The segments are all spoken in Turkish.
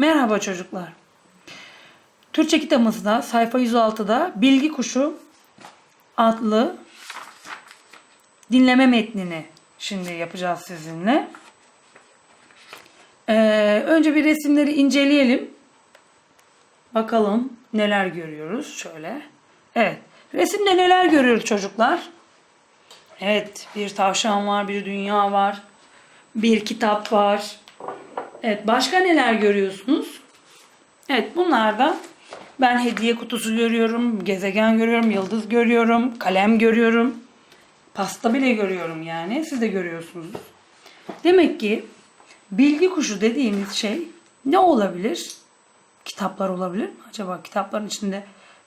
Merhaba çocuklar. Türkçe kitabımızda sayfa 106'da Bilgi Kuşu adlı dinleme metnini şimdi yapacağız sizinle. Ee, önce bir resimleri inceleyelim. Bakalım neler görüyoruz şöyle. Evet. Resimde neler görüyoruz çocuklar? Evet, bir tavşan var, bir dünya var. Bir kitap var. Evet, başka neler görüyorsunuz? Evet, bunlarda ben hediye kutusu görüyorum, gezegen görüyorum, yıldız görüyorum, kalem görüyorum. Pasta bile görüyorum yani. Siz de görüyorsunuz. Demek ki bilgi kuşu dediğimiz şey ne olabilir? Kitaplar olabilir mi? Acaba kitapların içinde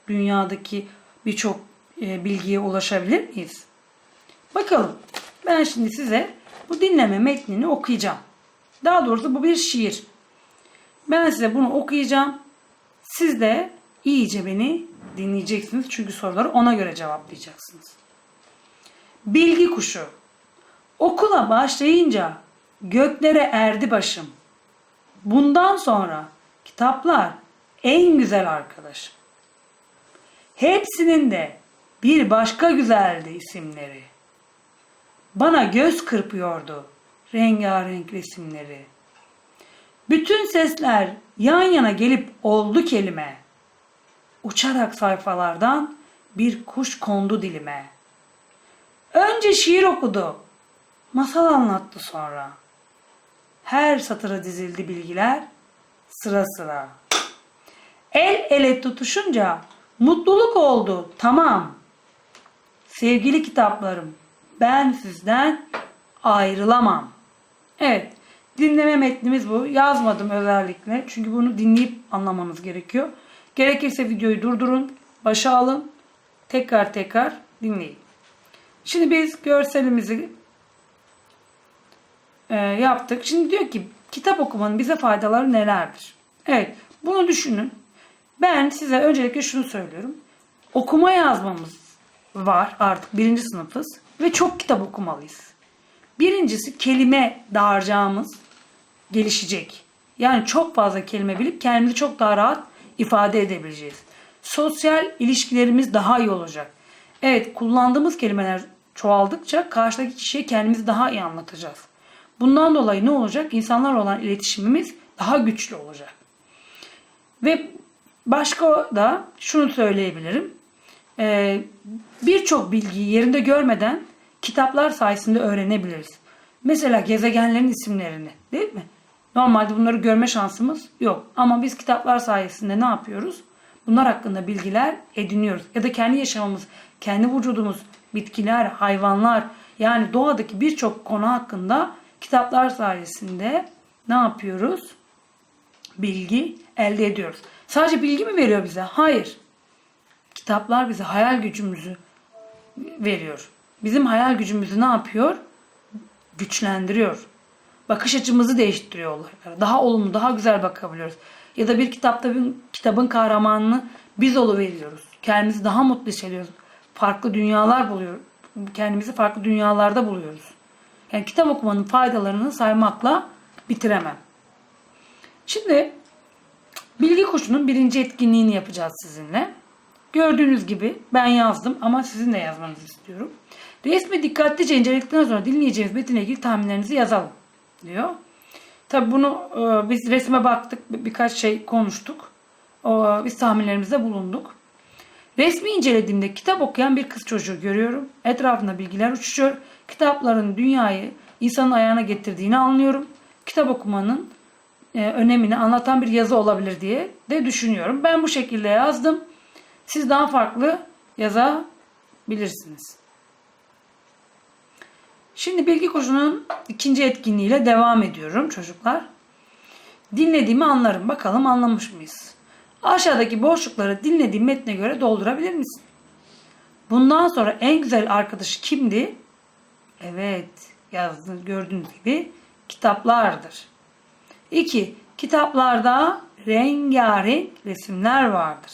dünyadaki birçok e, bilgiye ulaşabilir miyiz? Bakalım. Ben şimdi size bu dinleme metnini okuyacağım. Daha doğrusu bu bir şiir. Ben size bunu okuyacağım. Siz de iyice beni dinleyeceksiniz. Çünkü soruları ona göre cevaplayacaksınız. Bilgi kuşu. Okula başlayınca göklere erdi başım. Bundan sonra kitaplar en güzel arkadaşım. Hepsinin de bir başka güzeldi isimleri. Bana göz kırpıyordu rengarenk resimleri. Bütün sesler yan yana gelip oldu kelime. Uçarak sayfalardan bir kuş kondu dilime. Önce şiir okudu, masal anlattı sonra. Her satıra dizildi bilgiler sıra sıra. El ele tutuşunca mutluluk oldu tamam. Sevgili kitaplarım ben sizden ayrılamam. Evet dinleme metnimiz bu. Yazmadım özellikle çünkü bunu dinleyip anlamanız gerekiyor. Gerekirse videoyu durdurun, başa alın, tekrar tekrar dinleyin. Şimdi biz görselimizi e, yaptık. Şimdi diyor ki kitap okumanın bize faydaları nelerdir? Evet bunu düşünün. Ben size öncelikle şunu söylüyorum. Okuma yazmamız var artık birinci sınıfız ve çok kitap okumalıyız. Birincisi kelime dağarcağımız gelişecek. Yani çok fazla kelime bilip kendimizi çok daha rahat ifade edebileceğiz. Sosyal ilişkilerimiz daha iyi olacak. Evet kullandığımız kelimeler çoğaldıkça karşıdaki kişiye kendimizi daha iyi anlatacağız. Bundan dolayı ne olacak? İnsanlarla olan iletişimimiz daha güçlü olacak. Ve başka da şunu söyleyebilirim. Ee, Birçok bilgiyi yerinde görmeden kitaplar sayesinde öğrenebiliriz. Mesela gezegenlerin isimlerini değil mi? Normalde bunları görme şansımız yok. Ama biz kitaplar sayesinde ne yapıyoruz? Bunlar hakkında bilgiler ediniyoruz. Ya da kendi yaşamımız, kendi vücudumuz, bitkiler, hayvanlar yani doğadaki birçok konu hakkında kitaplar sayesinde ne yapıyoruz? Bilgi elde ediyoruz. Sadece bilgi mi veriyor bize? Hayır. Kitaplar bize hayal gücümüzü veriyor. Bizim hayal gücümüzü ne yapıyor? Güçlendiriyor. Bakış açımızı değiştiriyor olaylara. Daha olumlu, daha güzel bakabiliyoruz. Ya da bir kitapta bir kitabın kahramanını biz veriyoruz. Kendimizi daha mutlu hissediyoruz. Farklı dünyalar buluyoruz. Kendimizi farklı dünyalarda buluyoruz. Yani kitap okumanın faydalarını saymakla bitiremem. Şimdi bilgi kuşunun birinci etkinliğini yapacağız sizinle. Gördüğünüz gibi ben yazdım ama sizin de yazmanızı istiyorum. Resmi dikkatlice inceledikten sonra dinleyeceğiniz metinle ilgili tahminlerinizi yazalım diyor. Tabi bunu e, biz resme baktık bir, birkaç şey konuştuk. O, biz tahminlerimizde bulunduk. Resmi incelediğimde kitap okuyan bir kız çocuğu görüyorum. Etrafında bilgiler uçuşuyor. Kitapların dünyayı insanın ayağına getirdiğini anlıyorum. Kitap okumanın e, önemini anlatan bir yazı olabilir diye de düşünüyorum. Ben bu şekilde yazdım. Siz daha farklı yazabilirsiniz. Şimdi bilgi koşunun ikinci etkinliğiyle devam ediyorum çocuklar. Dinlediğimi anlarım. Bakalım anlamış mıyız? Aşağıdaki boşlukları dinlediğim metne göre doldurabilir misin? Bundan sonra en güzel arkadaşı kimdi? Evet, yazdığınız gördüğünüz gibi kitaplardır. 2. Kitaplarda rengarenk resimler vardır.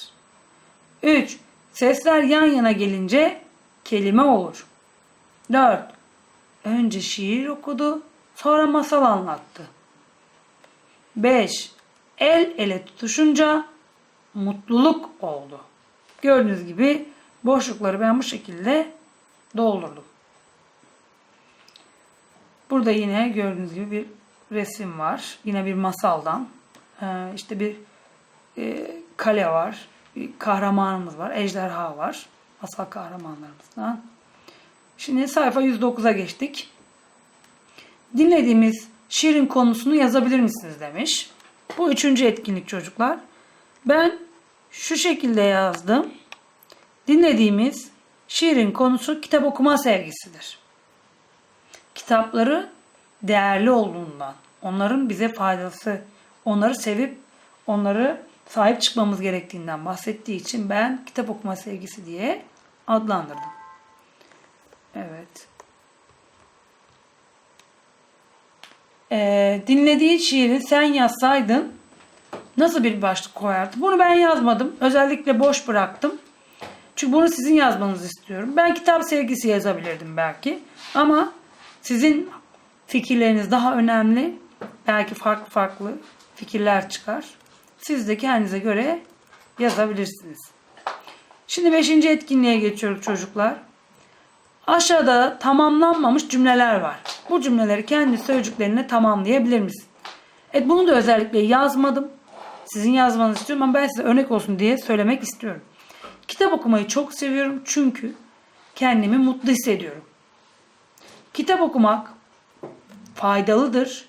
3. Sesler yan yana gelince kelime olur. 4. Önce şiir okudu, sonra masal anlattı. 5. el ele tutuşunca mutluluk oldu. Gördüğünüz gibi boşlukları ben bu şekilde doldurdum. Burada yine gördüğünüz gibi bir resim var. Yine bir masaldan. Ee, işte bir e, kale var. Bir kahramanımız var. Ejderha var. Masal kahramanlarımızdan. Şimdi sayfa 109'a geçtik. Dinlediğimiz şiirin konusunu yazabilir misiniz demiş. Bu üçüncü etkinlik çocuklar. Ben şu şekilde yazdım. Dinlediğimiz şiirin konusu kitap okuma sevgisidir. Kitapları değerli olduğundan, onların bize faydası, onları sevip onları sahip çıkmamız gerektiğinden bahsettiği için ben kitap okuma sevgisi diye adlandırdım. Evet. Ee, dinlediğin şiiri sen yazsaydın nasıl bir başlık koyardın? Bunu ben yazmadım. Özellikle boş bıraktım. Çünkü bunu sizin yazmanızı istiyorum. Ben kitap sevgisi yazabilirdim belki. Ama sizin fikirleriniz daha önemli. Belki farklı farklı fikirler çıkar. Siz de kendinize göre yazabilirsiniz. Şimdi beşinci etkinliğe geçiyoruz çocuklar. Aşağıda tamamlanmamış cümleler var. Bu cümleleri kendi sözcüklerine tamamlayabilir misin? Evet bunu da özellikle yazmadım. Sizin yazmanızı istiyorum ama ben size örnek olsun diye söylemek istiyorum. Kitap okumayı çok seviyorum çünkü kendimi mutlu hissediyorum. Kitap okumak faydalıdır.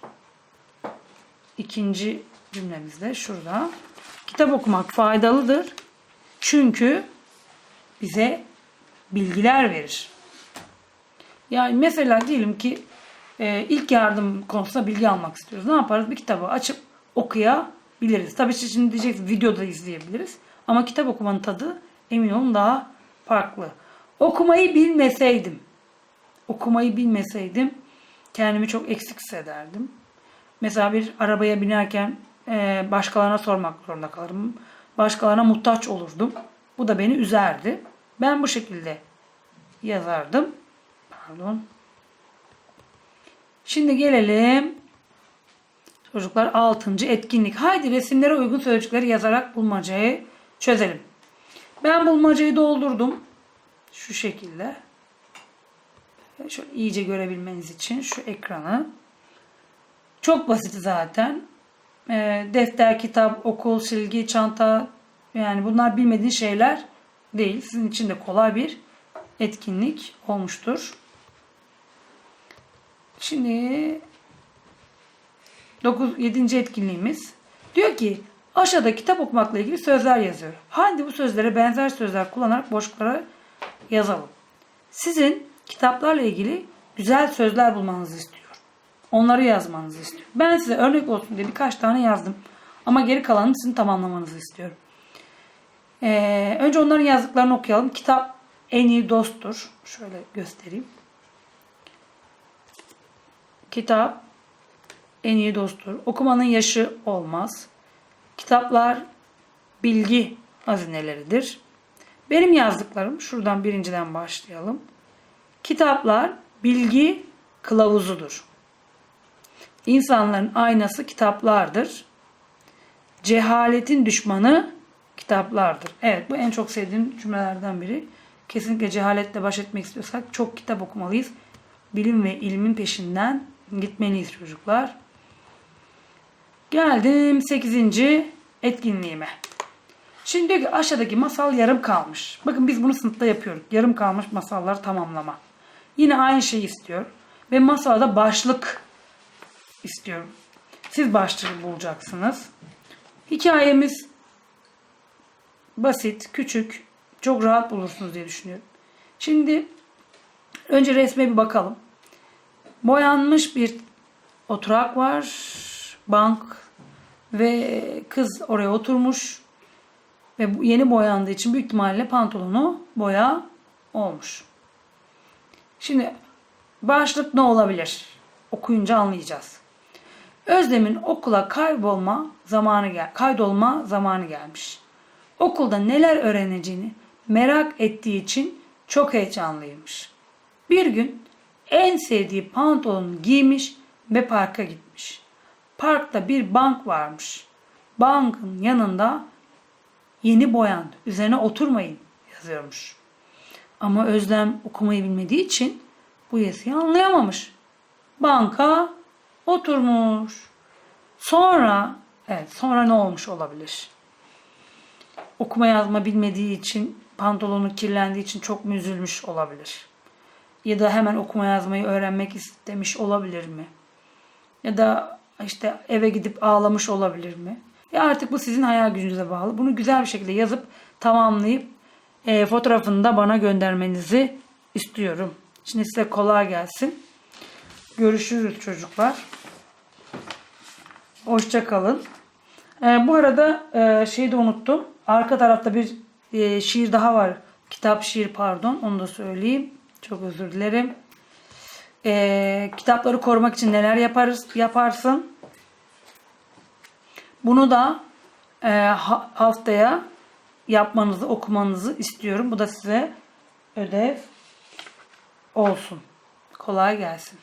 İkinci cümlemizde şurada. Kitap okumak faydalıdır. Çünkü bize bilgiler verir. Yani mesela diyelim ki e, ilk yardım konusunda bilgi almak istiyoruz. Ne yaparız? Bir kitabı açıp okuyabiliriz. Tabii ki şimdi diyeceksiniz videoda izleyebiliriz. Ama kitap okumanın tadı emin olun daha farklı. Okumayı bilmeseydim, okumayı bilmeseydim kendimi çok eksik hissederdim. Mesela bir arabaya binerken e, başkalarına sormak zorunda kalırım. Başkalarına muhtaç olurdum. Bu da beni üzerdi. Ben bu şekilde yazardım. Pardon. Şimdi gelelim çocuklar 6. etkinlik. Haydi resimlere uygun sözcükleri yazarak bulmacayı çözelim. Ben bulmacayı doldurdum. Şu şekilde. Şöyle iyice görebilmeniz için şu ekranı. Çok basit zaten. E, defter, kitap, okul, silgi, çanta yani bunlar bilmediğin şeyler değil. Sizin için de kolay bir etkinlik olmuştur. Şimdi 9 7. etkinliğimiz diyor ki aşağıda kitap okumakla ilgili sözler yazıyor. Hadi bu sözlere benzer sözler kullanarak boşluklara yazalım. Sizin kitaplarla ilgili güzel sözler bulmanızı istiyor. Onları yazmanızı istiyor. Ben size örnek olsun diye birkaç tane yazdım. Ama geri kalanını sizin tamamlamanızı istiyorum. Ee, önce onların yazdıklarını okuyalım. Kitap en iyi dosttur. Şöyle göstereyim. Kitap en iyi dosttur. Okumanın yaşı olmaz. Kitaplar bilgi hazineleridir. Benim yazdıklarım şuradan birinciden başlayalım. Kitaplar bilgi kılavuzudur. İnsanların aynası kitaplardır. Cehaletin düşmanı kitaplardır. Evet bu en çok sevdiğim cümlelerden biri. Kesinlikle cehaletle baş etmek istiyorsak çok kitap okumalıyız. Bilim ve ilmin peşinden gitmeliyiz çocuklar. Geldim 8. etkinliğime. Şimdi diyor ki aşağıdaki masal yarım kalmış. Bakın biz bunu sınıfta yapıyoruz. Yarım kalmış masalları tamamlama. Yine aynı şeyi istiyor. Ve masalda başlık istiyorum. Siz başlığı bulacaksınız. Hikayemiz basit, küçük, çok rahat bulursunuz diye düşünüyorum. Şimdi önce resme bir bakalım. Boyanmış bir oturak var, bank ve kız oraya oturmuş ve yeni boyandığı için büyük ihtimalle pantolonu boya olmuş. Şimdi başlık ne olabilir? Okuyunca anlayacağız. Özlem'in okula kaybolma zamanı gel kaydolma zamanı gelmiş. Okulda neler öğreneceğini merak ettiği için çok heyecanlıymış. Bir gün en sevdiği pantolonu giymiş ve parka gitmiş. Parkta bir bank varmış. bankın yanında yeni boyandı. Üzerine oturmayın yazıyormuş. Ama Özlem okumayı bilmediği için bu yazıyı anlayamamış. Banka oturmuş. Sonra evet sonra ne olmuş olabilir? Okuma yazma bilmediği için pantolonu kirlendiği için çok mu üzülmüş olabilir? Ya da hemen okuma yazmayı öğrenmek istemiş olabilir mi? Ya da işte eve gidip ağlamış olabilir mi? Ya artık bu sizin hayal gücünüze bağlı. Bunu güzel bir şekilde yazıp tamamlayıp e, fotoğrafını da bana göndermenizi istiyorum. Şimdi size kolay gelsin. Görüşürüz çocuklar. Hoşça kalın. E, bu arada e, şeyi de unuttum. Arka tarafta bir e, şiir daha var. Kitap şiir pardon. Onu da söyleyeyim. Çok özür dilerim. E, kitapları korumak için neler yaparız yaparsın? Bunu da e, ha- haftaya yapmanızı, okumanızı istiyorum. Bu da size ödev olsun. Kolay gelsin.